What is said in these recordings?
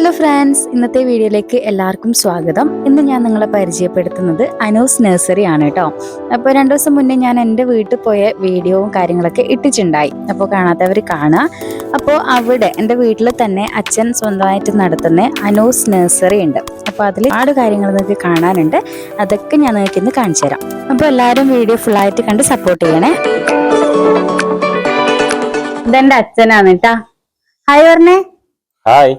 Hello friends ഇന്നത്തെ വീഡിയോയിലേക്ക് എല്ലാവർക്കും സ്വാഗതം. ഇന്ന് ഞാൻ നിങ്ങളെ പരിചയപ്പെടുത്തുന്നത് അനൂസ് നഴ്സറി ആണ് കേട്ടോ. അപ്പോൾ രണ്ട് ദിവസം മുന്നേ ഞാൻ എന്റെ വീട്ടിൽ പോയ വീഡിയോവും കാര്യങ്ങളൊക്കെ ഇട്ടിട്ടുണ്ടായി. അപ്പോൾ കാണാത്തവർ കാണുക അപ്പോൾ അവിടെ എന്റെ വീട്ടിൽ തന്നെ അച്ഛൻ സ്വന്തമായിട്ട് നടത്തുന്ന അനൂസ് നഴ്സറി ഉണ്ട്. അപ്പോൾ അതിൽ ഒരുപാട് കാര്യങ്ങൾ നിങ്ങൾക്ക് കാണാനുണ്ട്. അതൊക്കെ ഞാൻ നിങ്ങൾക്ക് ഇന്ന് കാണിച്ചു തരാം. അപ്പോൾ എല്ലാവരും വീഡിയോ ഫുള്ളായിട്ട് കണ്ട് സപ്പോർട്ട് ചെയ്യണേ. ഇതെന്റെ അച്ഛനാണ് കേട്ടാ. ഹായ് പറഞ്ഞേ ഹായ്.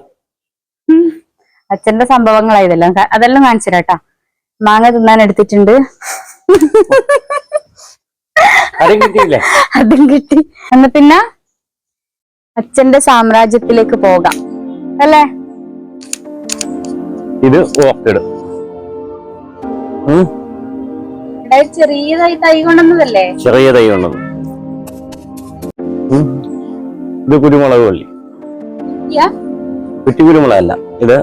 അച്ഛന്റെ സംഭവങ്ങളാ ഇതെല്ലാം. അതെല്ലാം കാണിച്ചു തരാട്ടാ മാങ്ങ തിന്നാൻ എടുത്തിട്ടുണ്ട്. അതും കിട്ടി. എന്നാ പിന്നെ അച്ഛന്റെ സാമ്രാജ്യത്തിലേക്ക് പോകാം. അല്ലേ? ഇത് ഓർക്കിഡ്. ഉം, ചെറിയതായി തൈ കൊണ്ടുവന്നതല്ലേ? ചെറിയ തൈ ഉം. ഇത് കുരുമുളക് വള്ളി കുറ്റി കുരുമുളകല്ല ഇത്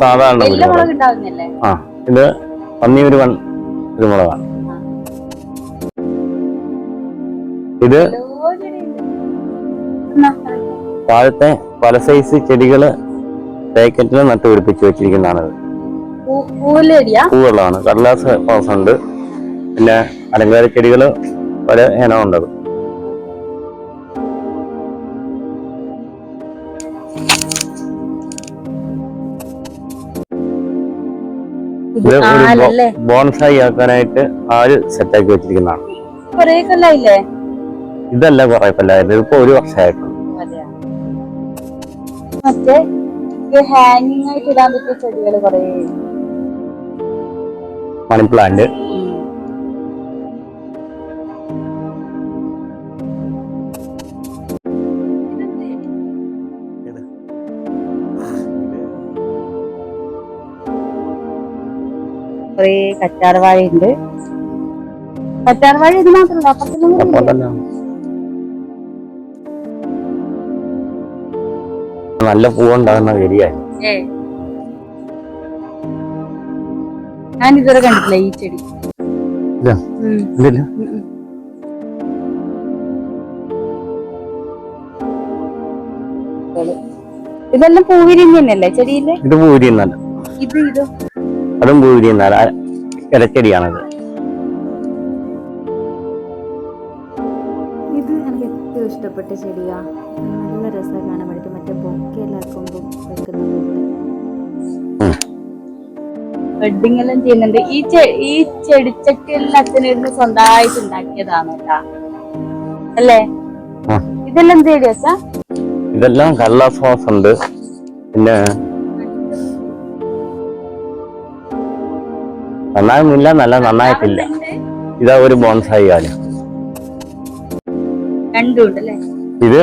സാധാരണ. കുരുമുളക് ആ ഇത് പന്നിയൂര് വൺ കുരുമുളകാണ്. ഇത് താഴത്തെ പല സൈസ് ചെടികൾ പാക്കറ്റിൽ നട്ട് പിടിപ്പിച്ച് വെച്ചിരിക്കുന്നതാണ് ഇത്. പൂലടിയാ പൂവുള്ളതാണ് കടലാസ് റോസ് ഉണ്ട്. പിന്നെ അലങ്കാര ചെടികൾ പല ഇനമുണ്ട് ഇത് ഒരു ബോൺസായി ആക്കാനായിട്ട് ആര് സെറ്റാക്കി വെച്ചിരിക്കുന്നതാണ്? കൊറേ കൊല്ലായില്ലേ? ഇതല്ല കൊറേ കൊല്ലായിരുന്നു ഇതിപ്പോ ഒരു വർഷമായിട്ടുള്ളൂ. മറ്റേ ഹാങ്ങിങ് ആയിട്ട് ഇടാൻ പറ്റിയ ചെടികൾ കൊറേ. മണി പ്ലാന്റ് കൊറേ കറ്റാർവാഴ ഉണ്ട് കറ്റാർവാഴ ഇത് മാത്രമല്ല അപ്പുറത്തെല്ലാം നല്ല പൂവുണ്ടാകുന്ന ഏരിയ. ഏ. ഞാൻ ഇതുവരെ കണ്ടിട്ടില്ല ഈ ചെടി. ഇതില്ല പൂവിരിഞ്ഞല്ലേ ചെടിയില്ലേ ചെടിയിൽ? ഇത് പൂരിയുന്നല്ല ഇത് ഇത്. അതും പൂരിയുന്നല്ല ഇലച്ചെടിയാണത് ഇത് എനിക്ക് ഏറ്റവും ഇഷ്ടപ്പെട്ട ചെടിയാ. നല്ല രസമാണ് കാണാൻ വേണ്ടിയിട്ട് മറ്റേ ബൊക്കെ എല്ലാവർക്കും വെക്കുന്ന വെഡിങ് എല്ലാം ചെയ്യുന്നുണ്ട്. ഈ ഈ ഈ ചെടിച്ചട്ടിയെല്ലാം അച്ഛനിരുന്ന് സ്വന്തമായിട്ട് ഉണ്ടാക്കിയതാണ് അല്ലേ. ഇതെല്ലാം എന്ത് ചെടിയാ ഇതെല്ലാം കടലാസ് ഉണ്ട്. പിന്നെ നന്നായൊന്നുമില്ല നല്ല നന്നായിട്ടില്ല. ഇതാ ഒരു ബോൺസായി കാലം. ഇത്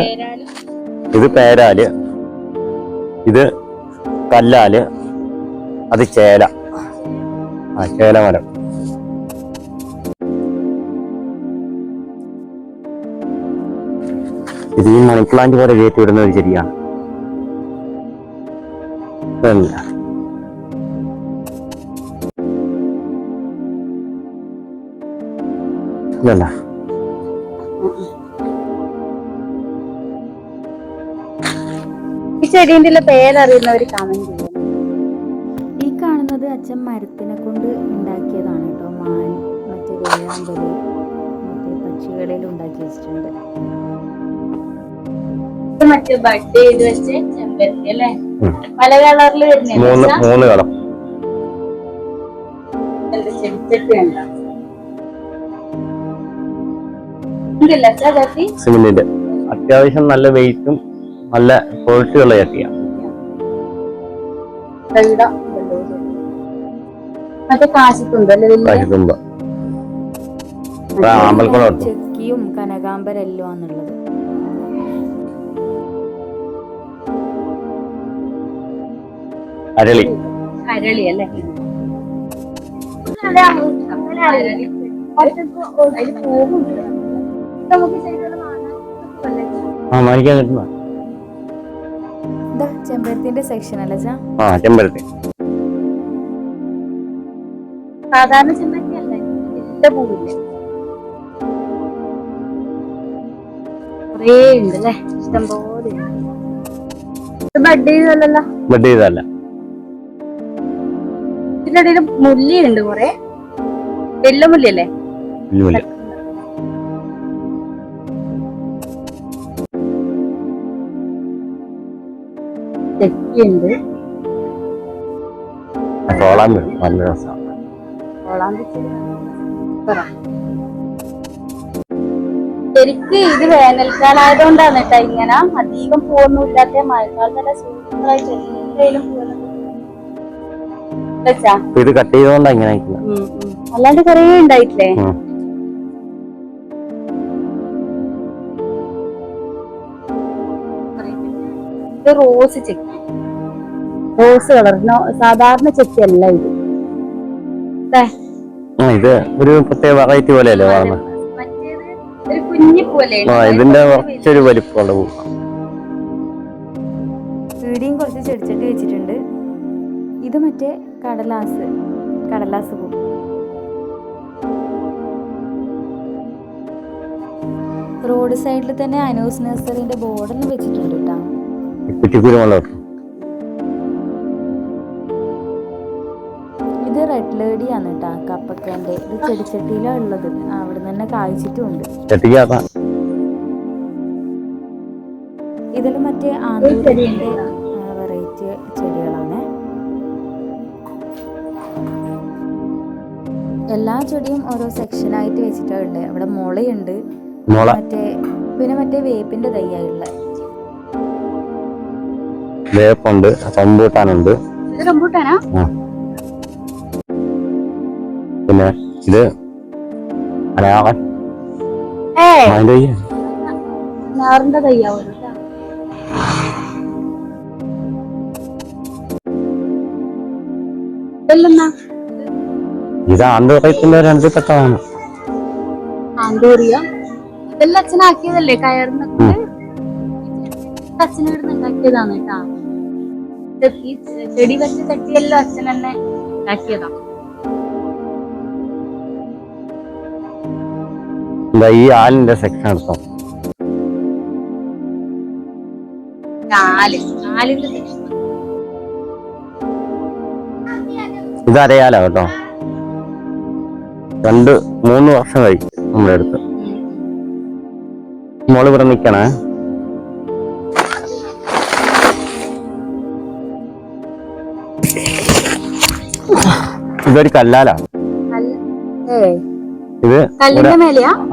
ഇത് പേരാൽ. ഇത് കല്ലാൽ. അത് ചേല. ആ ചേല മരം. ഇത് ഈ മണിപ്ലാന്റ് വരെ പോലെ കയറ്റി വിടുന്ന ഒരു ചെടിയാണ്. ഇതല്ല ഈ കമന്റ് ഈ കാണുന്നത് അച്ഛൻ മരത്തിനെ കൊണ്ട് ഉണ്ടാക്കിയതാണ് കേട്ടോ. മാൻ മറ്റേ വേഴാമ്പൽ മറ്റേ പക്ഷികളിൽ ഉണ്ടാക്കി വെച്ചിട്ടുണ്ട്. ഇത് മറ്റേ ബഡ് ചെയ്ത് വെച്ച് ചെമ്പരത്തി അല്ലേ. പല കളറിൽ മൂന്ന് വരുന്നില്ല മൂന്ന് ചെടിച്ചട്ടി ഉണ്ടോ സിമെന്റിന്റെ അത്യാവശ്യം നല്ല വെയിറ്റും നല്ല ക്വാളിറ്റി ഉള്ള ചട്ടിയാണ് കാശിത്തുമ്പ ആമ്പൽക്കുളം ചെക്കിയും കനകാമ്പരെല്ലാം അരളി. അരളി അല്ലേ? ചെമ്പരത്തിന്റെ സെക്ഷൻ അല്ലേ ആ ചെമ്പരത്തി. സാധാരണ ചെമ്പരത്തി അല്ലേ എന്റെ പൂവില്ലേ. കുറേ ഉണ്ട് അല്ലേ? ഇഷ്ടം പോലെ ഉണ്ട്. ബഡ് ചെയ്തല്ലോ ബഡ് ചെയ്തല്ല ഇതിന്റെ ഇടയിൽ മുല്ലിയുണ്ട് കൊറേ. വെല്ല സോളാൻ വരും നല്ല രസമാണ് ശരിക്ക് ഇത് വേനൽക്കാലായതുകൊണ്ടാണ് കേട്ടോ ഇങ്ങനെ അധികം പൂവൊന്നുമില്ലാത്ത മഴക്കാലത്തല്ല സൂര്യങ്ങളായിട്ട് പോകുന്നത് വെച്ചാ. ഇത് കട്ട് ചെയ്തുകൊണ്ടാണ് ഇങ്ങനെ. അല്ലാണ്ട് കൊറേ ഉണ്ടായിട്ടില്ലേ? ഇത് റോസ് ചെക്കി. റോസ് കളറിനോ സാധാരണ ചെക്കി അല്ല ഇത് ഇത് ഒരു പ്രത്യേക വെറൈറ്റി പോലെയല്ലേ പോലെ. ആ ഇതിന്റെ കുറച്ചൊരു വലിപ്പമുള്ള പൂ. വീടിയും കുറച്ച് ചെടിച്ചട്ടി വെച്ചിട്ടുണ്ട്. ഇത് മറ്റേ കടലാസ് കടലാസ് പൂ. റോഡ് സൈഡിൽ തന്നെ അനൂസ് നഴ്സറിന്റെ ബോർഡൊന്നും വെച്ചിട്ടുണ്ട് കേട്ടോ. ലേഡിയാണ് കേട്ടോ കപ്പക്കേന്റെ ഇത് ചെടിച്ചട്ടിയിലാണ് ഉള്ളത് അവിടെ തന്നെ കായ്ച്ചിട്ടുമുണ്ട്. ഇതിൽ മറ്റേ ആന്തൂരിന്റെ വെറൈറ്റി ചെടികളാണ്. എല്ലാ ചെടിയും ഓരോ സെക്ഷനായിട്ട് വെച്ചിട്ടുണ്ട്. അവിടെ മുളയുണ്ട്. മുള. മറ്റേ പിന്നെ മറ്റേ വേപ്പിന്റെ തയ്യായുള്ള വേപ്പുണ്ട് റംബൂട്ടാനുണ്ട്. റംബൂട്ടാനാ? ആ. പിന്നെ ഇത് അതിന്റെ നാറിന്റെ തയ്യാവും ഇത് ആന്തോറയത്തിന്റെ രണ്ട് ആന്തോറിയ ഇതെല്ലാം അച്ഛനാക്കിയതല്ലേ ഇവിടുന്ന് ഉണ്ടാക്കിയതാണ് കേട്ടാ. ഈ ചെടി വെച്ച് ചട്ടിയെല്ലാം അച്ഛൻ തന്നെ ഉണ്ടാക്കിയതാ. എന്താ ഈ ആലിന്റെ സെക്ഷൻ എടുത്തോ. ഇതറിയാലോ. കേട്ടോ. രണ്ട് മൂന്ന് വർഷം കഴി നമ്മുടെ അടുത്ത്. മോൾ ഇവിടെ നിക്കണേ. ഇതൊരു കല്ലാലാണ് ഏയ്, ഇത്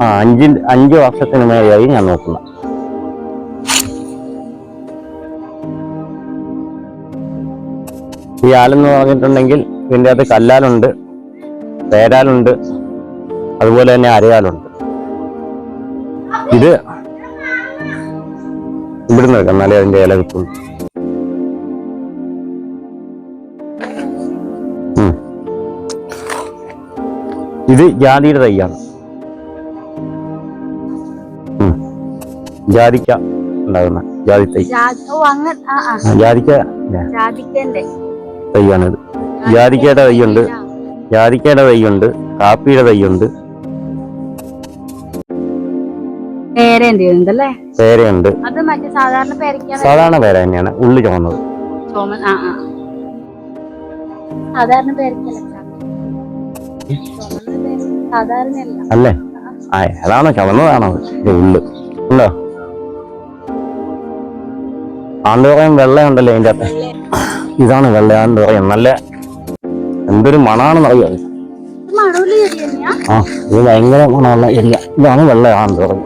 ആ അഞ്ച് അഞ്ച് വർഷത്തിന് മേലെയായി ഞാൻ നോക്കുന്നത്. ഈ ആലെന്ന് പറഞ്ഞിട്ടുണ്ടെങ്കിൽ ഇതിന്റെ അകത്ത് കല്ലാലുണ്ട് പേരാലുണ്ട് അതുപോലെ തന്നെ അരയാലുണ്ട്. ഇത് ഇവിടുന്ന് എടുക്കാം എന്നാലേ അതിന്റെ ഇല കിട്ടുള്ളൂ. ഇത് ജാതിയുടെ തൈയാണ്. ജാതിക്ക ഉണ്ടാകുന്ന ജാതി തൈ. ജാതിക്ക തൈയാണിത് ജാതിക്കയുടെ തൈയുണ്ട്. ജാതിക്കയുടെ തൈയുണ്ട്. കാപ്പിയുടെ തൈയുണ്ട്. പേരയുണ്ട് സാധാരണ പേര തന്നെയാണ്. ഉള്ളി ചുമന്നത്. സാധാരണ പേരയ്ക്കല്ല ചുമന്ന പേര് സാധാരണയല്ല അല്ലേ? ആ ഏതാണോ ചവന്നതാണോ ഉള്ളു. ഉണ്ടോ? ആന്തോറയും വെള്ളയുണ്ടല്ലോ അതിന്റെ അകത്ത്? ഇതാണ് വെള്ള ആന്തോറയം. നല്ല എന്തൊരു മണാണെന്ന് അറിയാം ആ ഇത് ഭയങ്കര മണമുള്ള എരിയ ഇതാണ് വെള്ള ആന്തോറയം.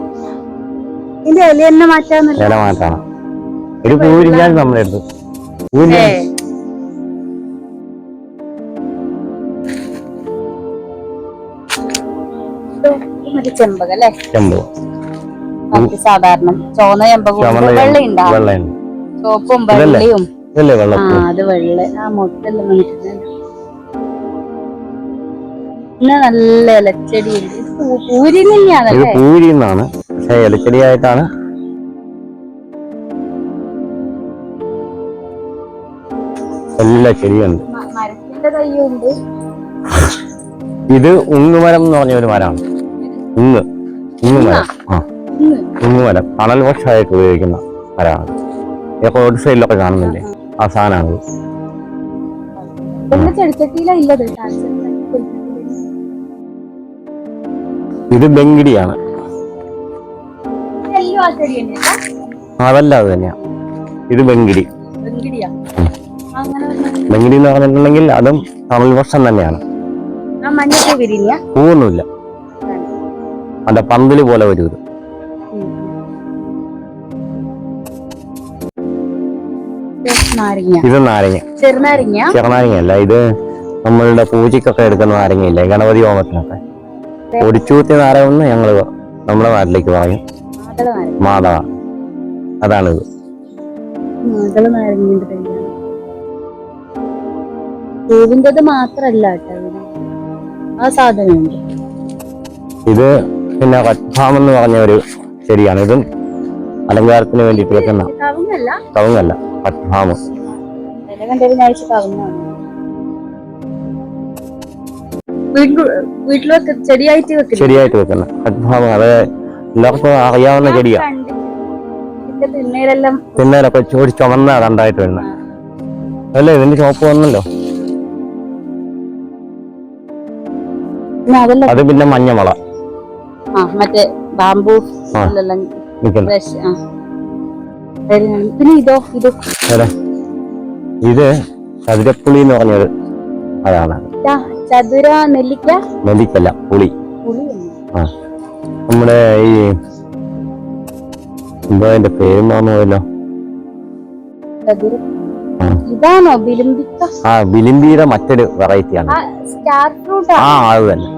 ഇതിന്റെ ഇല മാറ്റാണ് ഒരു പൂരിക്കാൻ നമ്മുടെ അടുത്ത് ചെമ്പക അല്ലേ? ചെമ്പ് മറ്റേ സാധാരണ. ചോന്ന ചെമ്പക വെള്ളയുണ്ടാ? വെള്ളയുണ്ട്. ചുവപ്പും? വെള്ളയും. ആ അത് വെള്ള. ആ മുട്ടെല്ലാം വന്നിട്ടുണ്ട് നല്ല ഇലച്ചെടി ഇത് പൂ- പൂരി ഇത് തന്നെയാണല്ലേ? പൂരി എന്നാണ് പക്ഷെ ഇലച്ചെടിയായിട്ടാണ്. എല്ലാ ചെടിയുണ്ട്. ഇത് ഉങ്ങുമരം എന്ന് പറഞ്ഞ ഒരു മരമാണ്. ഉങ്ങ് മരം. ആ. ഇന്ന് മരം. തണൽ ഉപയോഗിക്കുന്ന മരമാണ്. റോഡ് സൈഡിലൊക്കെ കാണുന്നില്ലേ? ആ സാധനമാണ് ഇത്. ബെങ്കിടിയാണ്. അതല്ല അത് തന്നെയാ. ഇത് ബെങ്കിടി. ബെങ്കിടി എന്ന് പറഞ്ഞിട്ടുണ്ടെങ്കിൽ അതും തമിഴ് വർഷം തന്നെയാണ്. പൂവൊന്നുമില്ല. അതിന്റെ പന്തൽ പോലെ വരും ഇത്. നാരങ്ങ ഇത് നാരങ്ങ. ചെറുനാരങ്ങ. അല്ല ഇത് നമ്മളുടെ പൂജയ്ക്കൊക്കെ എടുക്കുന്ന നാരങ്ങയില്ലേ ഗണപതി ഹോമത്തിനൊക്കെ ഒടിച്ചൂത്തി നാരകം എന്ന് ഞങ്ങൾ നമ്മുടെ നാട്ടിലേക്ക് പറയും. മാതള നാരങ്ങ. അതാണിത് പൂവിന്റെത് മാത്രല്ല ആ സാധനമുണ്ട്. ഇത് പിന്നെ റദ്ഭാം എന്ന് പറഞ്ഞ ഒരു ചെടിയാണ്. ഇതും അലങ്കാരത്തിന് വേണ്ടിയിട്ട് വെക്കുന്ന കവുങ്ങല്ല? വീട്ടിൽ വെക്ക ചെടിയായിട്ട് വെക്കില്ല ചെടിയായിട്ട് വെക്കുന്ന റദ്ഭാം അത് എല്ലാവർക്കും അറിയാവുന്ന ചെടിയാണ് ഇതിന്റെ തിണ്ണയിലെല്ലാം തിന്നേലൊക്കെ ഒരു ചുമന്ന കണ്ടായിട്ട് വരുന്ന. അല്ലേ? ഇതിന്റെ ചോപ്പ് വന്നല്ലോ. അത് പിന്നെ മഞ്ഞമള ആ മറ്റേ ബാംബൂ ബ്രഷ് ആ. പിന്നെ ഇതോ ഇതോ? ഇത് ചതുരപ്പുളി എന്ന് പറഞ്ഞത് അതാണ്. ചതുര നെല്ലിക്ക. നെല്ലിക്കല്ല പുളി. ആ നമ്മുടെ ഈ എന്താ അതിന്റെ പേര് ആ. ഇതാണോ ബിലിമ്പിക്ക ആ വിലിമ്പിയുടെ മറ്റൊരു വെറൈറ്റിയാണ് സ്റ്റാർ ഫ്രൂട്ട് ആ. അത് തന്നെ.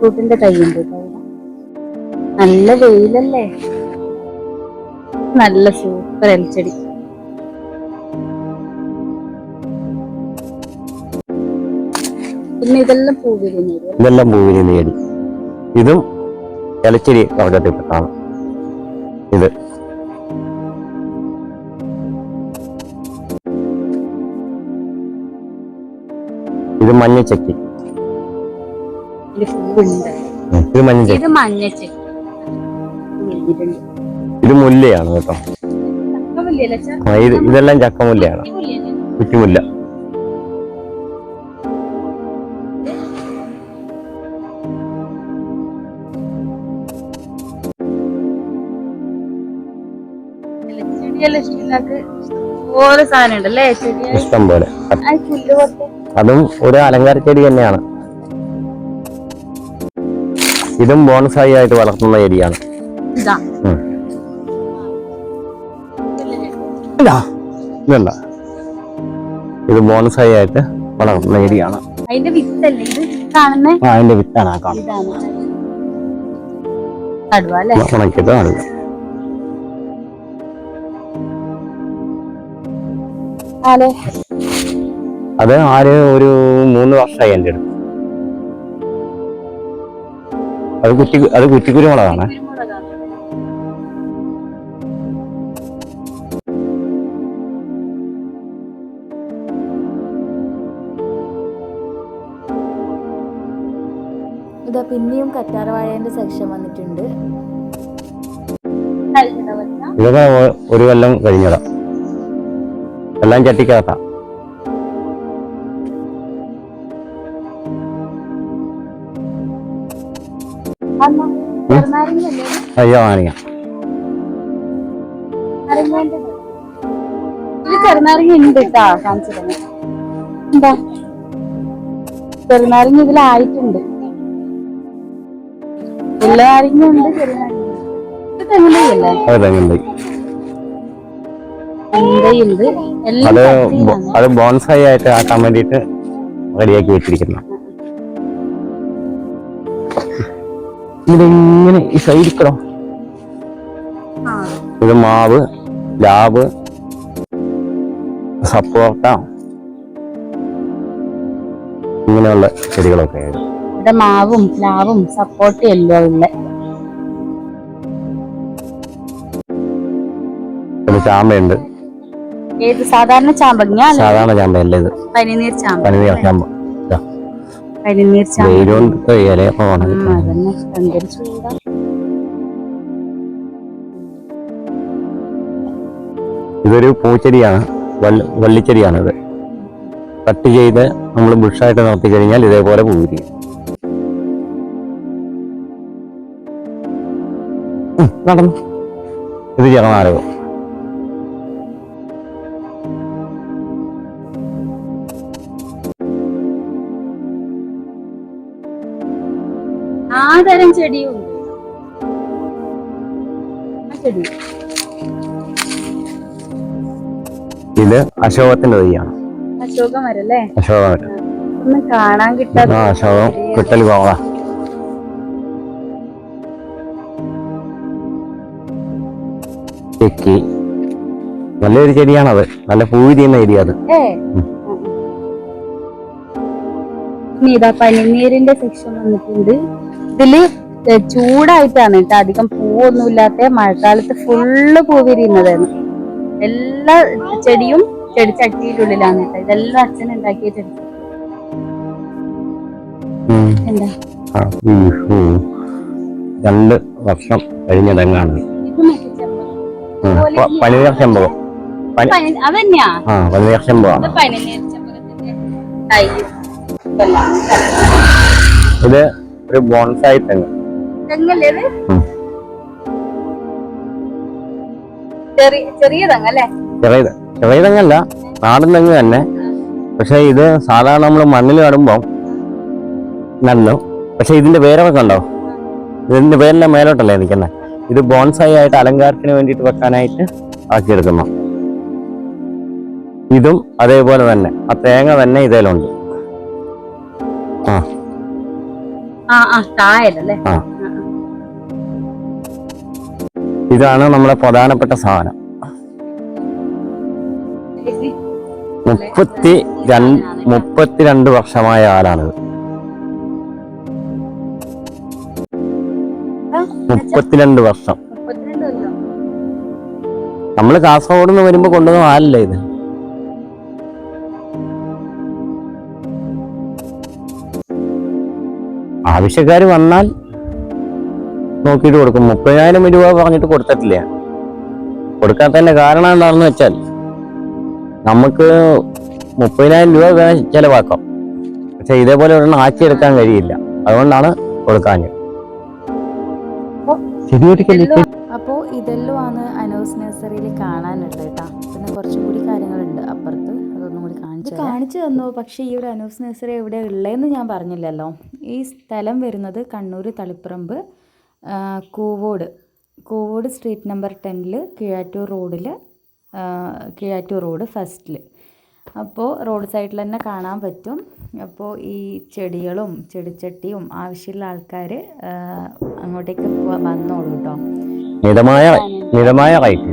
ഫ്രൂട്ടിന്റെ തൈ നല്ല വെയിലല്ലേ? നല്ല സൂപ്പർ എൽച്ചടി. പിന്നെ ഇതെല്ലാം പൂ വിരിഞ്ഞത് ഇതെല്ലാം പൂവിന് നേടി ഇതും ഇലച്ചെടി വർഗത്തിൽപ്പെട്ടാണ് ഇത്. ഇത് മഞ്ഞച്ചക്കി ഇതിൽ പൂവുണ്ട് ഇത് മഞ്ഞ ഇത് മഞ്ഞ ചെടി ഇത് മുല്ലയാണ് കേട്ടോ. ഇത് ഇതെല്ലാം ചക്കമുല്ലയാണ്? കുറ്റിമുല്ല. ഇഷ്ടം പോലെ. അതും ഒരു അലങ്കാര ചെടി തന്നെയാണ്. ഇതും ബോൺസായി ആയിട്ട് വളർത്തുന്ന ചെടിയാണ്. ഇതല്ല ഇത്. ബോൺസായി ആയിട്ട് വളർത്തുന്ന ചെടിയാണ്. അതിന്റെ വിത്തല്ലേ ഇത്? കാണുന്നേ? ആ അതിന്റെ വിത്താണ് ആ കാണുന്നത് അത് ആര് ഒരു മൂന്ന് വർഷമായി എന്റെ അടുത്ത്. അത് കുറ്റി അത് കുറ്റിക്കുരുമുളകാണ് ഇതാ പിന്നെയും കറ്റാർവാഴേന്റെ സെക്ഷൻ വന്നിട്ടുണ്ട്. ഇതൊക്കെ ഒരു കൊല്ലം കഴിഞ്ഞതാ എല്ലാം ചട്ടിക്കകത്താ. അയ്യോ ആണിയ നാരങ്ങേന്റെ ഇത്. ഇതിൽ ചെറുനാരങ്ങ ഉണ്ട് കേട്ടാ കാണിച്ചു തന്നെ എന്താ ചെറുനാരങ്ങ ഇതിലായിട്ടുണ്ട് എല്ലാ നാരങ്ങ ഉണ്ട് ചെറുനാരങ്ങ ഇത് തെങ്ങുതൈയല്ലേ അത് തെങ്ങുണ്ട് തെങ്ങുതൈയുണ്ട് എല്ലാം അത് ചട്ടിയിലാണ്. ബോ- അത് ബോൺസായി ആയിട്ട് ആക്കാൻ വേണ്ടിയിട്ട് റെഡിയാക്കി വെച്ചിരിക്കുന്ന. ഇതിങ്ങനെ ഈ സൈഡിക്കടോ. ഇത് മാവ് ലാബ് സപ്പോർട്ട ഇങ്ങനെയുള്ള ചെടികളൊക്കെ ആയിരുന്നു. ഇവിടെ മാവും ലാവും സപ്പോർട്ടും എല്ലാം ഉള്ള. പിന്നെ ചാമ്പയുണ്ട്. ഏത് സാധാരണ ചാമ്പങ്ങ അല്ല? സാധാരണ ചാമ്പയല്ലേ ഇത്. പനിനീർ ചാമ്പ. പനിനീർ ചാമ്പ. കരിനീർ ചൂടാ. ഇതൊരു പൂച്ചെടിയാണ്. വള്ളിച്ചെടിയാണിത് കട്ട് ചെയ്ത് നമ്മൾ ബുഷായിട്ട് നടത്തി കഴിഞ്ഞാൽ ഇതേപോലെ പൂവിരി. ഇത് ചേർന്നാലോ തരം ചെടിയും ചെടി. ഇത് അശോകത്തിന്റെ തൈയാണ്. അശോക മരം അല്ലേ അശോകം ഒന്നും കാണാൻ കിട്ടാതെ അശോകം കിട്ടൽ പോവാ ചെക്കി നല്ലൊരു ചെടിയാണത്. നല്ല പൂവി വിരിയുന്ന ഏരിയ അത്. പനിനീരിന്റെ സെക്ഷൻ വന്നിട്ടുണ്ട്. ഇതിൽ ചൂടായിട്ടാണ് കേട്ടോ അധികം പൂവൊന്നും ഇല്ലാത്ത മഴക്കാലത്ത് ഫുള്ള് പൂ വിരിയുന്നതാണ് എല്ലാ ചെടിയും ചെടിച്ചട്ടിയിലുള്ളിലാണ് കേട്ടോ. ഇതെല്ലാം അച്ഛൻ ഉണ്ടാക്കിയ ചെടി. രണ്ട് വർഷം മറ്റേ ചെമ്പകം. പനിനീർ ചെമ്പകം അതന്നെയാ? പനിനീർ ചെമ്പകമാണ് ഇത് ഒരു ബോൺസായി തെങ്ങ്. ചെറിയ ചെറിയ തെങ്ങല്ലേ നാടൻ തെങ്ങ് തന്നെ. പക്ഷെ ഇത് സാധാരണ നമ്മൾ മണ്ണിൽ നടുമ്പോൾ നല്ലു പക്ഷെ ഇതിന്റെ വേരൊക്കെ ഉണ്ടോ ഇതിന്റെ വേരിന്റെ മേലോട്ടല്ലേ നിൽക്കുന്നത് ഇത് ബോൺസായി ആയിട്ട് അലങ്കാരത്തിന് വേണ്ടിയിട്ട് വെക്കാനായിട്ട് ആക്കിയെടുക്കുന്നു. ഇതും അതേപോലെ തന്നെ. ആ തേങ്ങ തന്നെ ഇതിലുണ്ട്. ആ. തായല്ലേ. ഇതാണ് നമ്മുടെ പ്രധാനപ്പെട്ട സാധനം. മുപ്പത്തി രണ്ട് മുപ്പത്തിരണ്ട് വർഷമായ ആളാണ് മുപ്പത്തിരണ്ട് വർഷം. നമ്മൾ കാസർഗോഡ് നിന്ന് വരുമ്പോ കൊണ്ടുവന്ന ആലല്ലേ ഇത്? ആവശ്യക്കാർ വന്നാൽ നോക്കിയിട്ട് കൊടുക്കും. മുപ്പതിനായിരം രൂപ പറഞ്ഞിട്ട് കൊടുത്തിട്ടില്ല. കൊടുക്കാത്തതിന്റെ കാരണം എന്താണെന്ന് വെച്ചാൽ നമുക്ക് മുപ്പതിനായിരം രൂപ വേണം ചിലവാക്കാം. പക്ഷെ ഇതേപോലെ ഒരെണ്ണം ആക്കിയെടുക്കാൻ കഴിയില്ല. അതുകൊണ്ടാണ് കൊടുക്കാൻ അപ്പോ ഇതെല്ലാം അപ്പോൾ ഇതെല്ലാമാണ് അനൗസ് നഴ്സറിയിൽ കാണാനുണ്ട് കേട്ടോ. പിന്നെ കുറച്ചും കൂടി കാര്യങ്ങളുണ്ട് അപ്പുറത്ത്. അതൊന്നും കൂടി കാണിച്ചു കാണിച്ചു തന്നു. പക്ഷേ ഈ ഒരു അനൗസ് നഴ്സറി എവിടെ ഉള്ളതെന്ന് ഞാൻ പറഞ്ഞില്ലല്ലോ. ഈ സ്ഥലം വരുന്നത് കണ്ണൂർ തളിപ്പറമ്പ് കൂവോട്. കൂവോട് സ്ട്രീറ്റ് നമ്പർ ടെന്നിൽ കീഴാറ്റൂർ റോഡിൽ കീഴാറ്റൂർ റോഡ് ഫസ്റ്റിൽ അപ്പോൾ റോഡ് സൈഡിൽ തന്നെ കാണാൻ പറ്റും. അപ്പോൾ ഈ ചെടികളും ചെടിച്ചട്ടിയും ആവശ്യമുള്ള ആൾക്കാർ അങ്ങോട്ടേക്ക് വന്നോളൂ കേട്ടോ മിതമായ മിതമായ റേറ്റ്.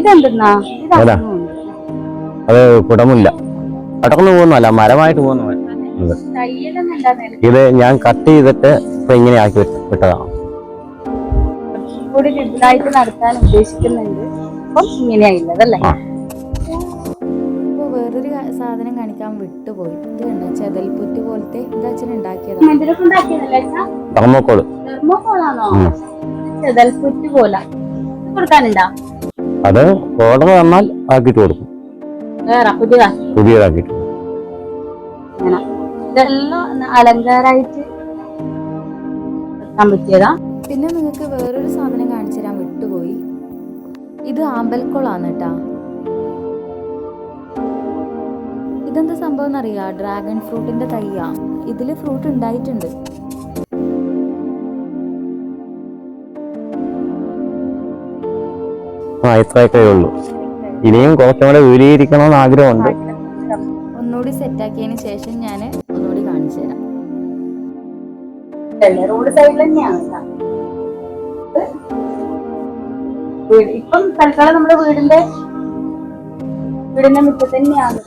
ഇതെന്തെന്നാ ഇത് അത് കുടമില്ല. കടന്നു പോകുന്നല്ല മരമായിട്ട് പോകുന്ന. ഇത്. ഞാൻ കട്ട് ചെയ്തിട്ട് ഇപ്പൊ ഇങ്ങനെ ആക്കി വിട്ട- വിട്ടതാണ്. കൂടി നടത്താൻ ഉദ്ദേശിക്കുന്നുണ്ട്. അപ്പം വേറൊരു സാധനം കാണിക്കാൻ വിട്ടുപോയി ഇത് കണ്ടോ? പോലത്തെ ഇത് അച്ഛൻ ഉണ്ടാക്കിയതാണ്? തെർമോക്കോൾ. പോലെ. ഇത് കൊടുക്കാനുണ്ടോ? അത് ഓർഡർ തന്നാൽ ആക്കിട്ട് കൊടുക്കും. വേറെ പുതിയതാ? പുതിയതാക്കിയിട്ട് ഇങ്ങനെ ഇതെല്ലാം അലങ്കാരായിട്ട് വെക്കാൻ പറ്റിയതാ. പിന്നെ നിങ്ങൾക്ക് വേറൊരു സാധനം കാണിച്ചു തരാൻ വിട്ടുപോയി. ഇത് ആമ്പൽക്കുളാണ് കേട്ടാ. ഇതെന്താ സംഭവം എന്നറിയാ? ഡ്രാഗൺ ഫ്രൂട്ടിന്റെ തയ്യാ ഇതിൽ ഫ്രൂട്ട് ഉണ്ടായിട്ടുണ്ട്. ആ ഇത്രയൊക്കെ ഉള്ളൂ. ഇനിയും കുറച്ചും കൂടെ വിപുലീകരിക്കണമെന്ന് ആഗ്രഹമുണ്ട്. ഒന്നുകൂടി സെറ്റ് സെറ്റാക്കിയതിന് ശേഷം ഞാൻ ഒന്നുകൂടി കാണിച്ചു തരാം. റോഡ് സൈഡിൽ തന്നെയാണ് ഇപ്പം തൽക്കാലം നമ്മുടെ വീടിന്റെ വീടിന്റെ മുറ്റത്ത് തന്നെയാണ്.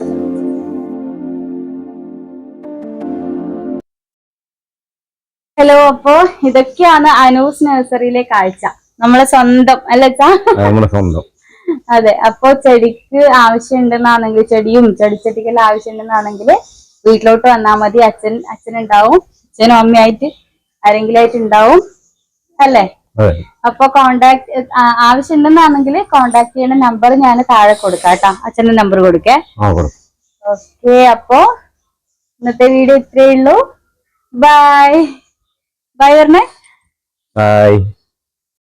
ഹലോ അപ്പോ ഇതൊക്കെയാണ് അനൂസ് നഴ്സറിയിലെ കാഴ്ച. നമ്മളെ സ്വന്തം അല്ലേ നമ്മുടെ സ്വന്തം. അതെ അപ്പൊ ചെടിക്ക് ആവശ്യമുണ്ടെന്നാണെങ്കിൽ ചെടിയും ചെടിച്ചട്ടിക്കെല്ലാം ആവശ്യമുണ്ടെന്നാണെങ്കിൽ വീട്ടിലോട്ട് വന്നാൽ മതി. അച്ഛൻ അച്ഛൻ ഉണ്ടാവും അച്ഛനും അമ്മയായിട്ട് ആരെങ്കിലും ആയിട്ട് ഉണ്ടാവും. അല്ലേ? അപ്പൊ കോണ്ടാക്ട് ആവശ്യമുണ്ടെന്നാണെങ്കിൽ കോണ്ടാക്ട് ചെയ്യുന്ന നമ്പർ ഞാൻ താഴെ കൊടുക്കാം കേട്ടോ. അച്ഛന്റെ നമ്പർ കൊടുക്കും. ഓക്കെ അപ്പോ ഇന്നത്തെ വീഡിയോ ഇത്രയേ ഉള്ളൂ. ബൈ ബൈ പറഞ്ഞേ. ബൈ